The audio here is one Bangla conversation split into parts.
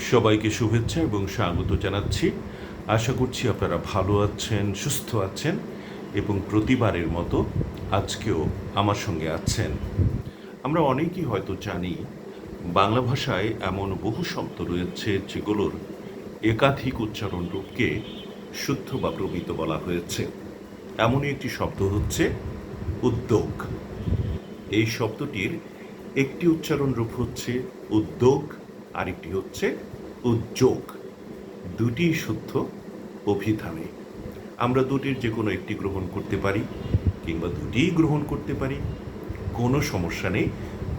সবাইকে শুভেচ্ছা এবং স্বাগত জানাচ্ছি। আশা করছি আপনারা ভালো আছেন, সুস্থ আছেন এবং প্রতিবারের মতো আজকেও আমার সঙ্গে আছেন। আমরা অনেকেই হয়তো জানি, বাংলা ভাষায় এমন বহু শব্দ রয়েছে যেগুলোর একাধিক উচ্চারণ রূপকে শুদ্ধ বা প্রমিত বলা হয়েছে। এমনই একটি শব্দ হচ্ছে উদ্যোগ। এই শব্দটির একটি উচ্চারণ রূপ হচ্ছে উদ্যোগ। আরেকটি হচ্ছে উদ্যোগ। দুটি শুদ্ধ অভিধানে। আমরা দুটির যে কোনো একটি গ্রহণ করতে পারি কিংবা দুটিই গ্রহণ করতে পারি। কোনো সমস্যা নেই,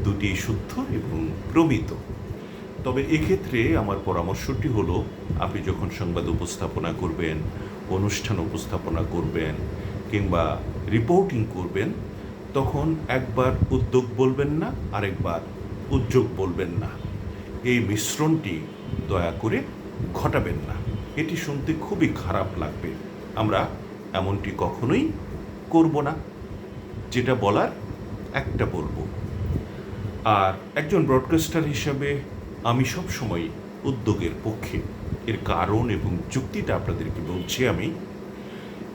দুটি শুদ্ধ এবং প্রমিত। তবে এক্ষেত্রে আমার পরামর্শটি হলো, আপনি যখন সংবাদ উপস্থাপনা করবেন, অনুষ্ঠান উপস্থাপনা করবেন কিংবা রিপোর্টিং করবেন, তখন একবার উদ্যোগ বলবেন না, আরেকবার উদ্যোগ বলবেন না। এই মিশ্রণটি দয়া করে ঘটাবেন না। এটি শুনতে খুবই খারাপ লাগবে। আমরা এমনটি কখনোই করব না। যেটা বলার একটা বলব। আর একজন ব্রডকাস্টার হিসাবে আমি সব সময় উদ্যোগের পক্ষে। এর কারণ এবং যুক্তিটা আপনাদেরকে বলছি আমি।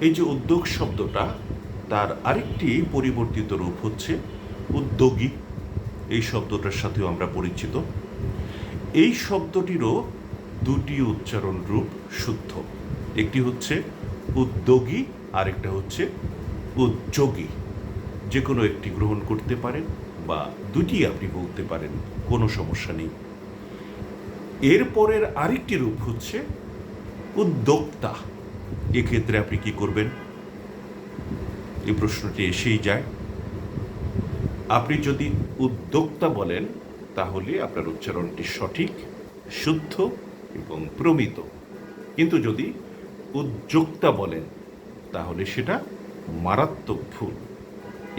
এই যে উদ্যোগ শব্দটা, তার আরেকটি পরিবর্তিত রূপ হচ্ছে উদ্যোগী। এই শব্দটার সাথেও আমরা পরিচিত। এই শব্দটিরও দুটি উচ্চারণ রূপ শুদ্ধ। একটি হচ্ছে উদ্যোগী, আরেকটা হচ্ছে উদ্যোগী। যে কোনো একটি গ্রহণ করতে পারেন বা দুটি আপনি বলতে পারেন, কোনো সমস্যা নেই। এরপরের আরেকটি রূপ হচ্ছে উদ্যোক্তা। এক্ষেত্রে আপনি কি করবেন? এই প্রশ্নটি এসেই যায়। আপনি যদি উদ্যোক্তা বলেন তাহলে আপনার উচ্চারণটি সঠিক, শুদ্ধ এবং প্রমিত। কিন্তু যদি উদ্যোক্তা বলেন, তাহলে সেটা মারাত্মক ভুল।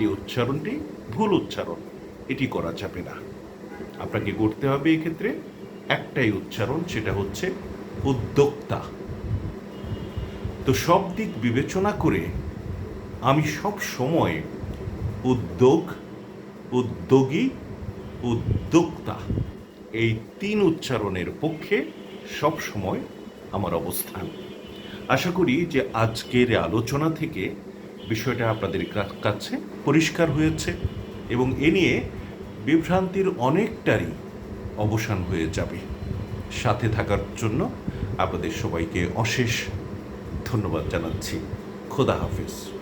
এই উচ্চারণটি ভুল উচ্চারণ, এটি করা যাবে না। আপনাকে করতে হবে এক্ষেত্রে একটাই উচ্চারণ, সেটা হচ্ছে উদ্যোক্তা। তো সব দিক বিবেচনা করে আমি সব সময় উদ্যোগ, উদ্যোগী উদ্যোক্তা। এই তিন উচ্চারণের পক্ষে সব সময় আমার অবস্থান। আশা করি যে আজকের আলোচনা থেকে বিষয়টা আপনাদের কাছে পরিষ্কার হয়েছে এবং এ নিয়ে বিভ্রান্তির অনেকটারই অবসান হয়ে যাবে। সাথে থাকার জন্য আপনাদের সবাইকে অশেষ ধন্যবাদ জানাচ্ছি। খোদা হাফিজ।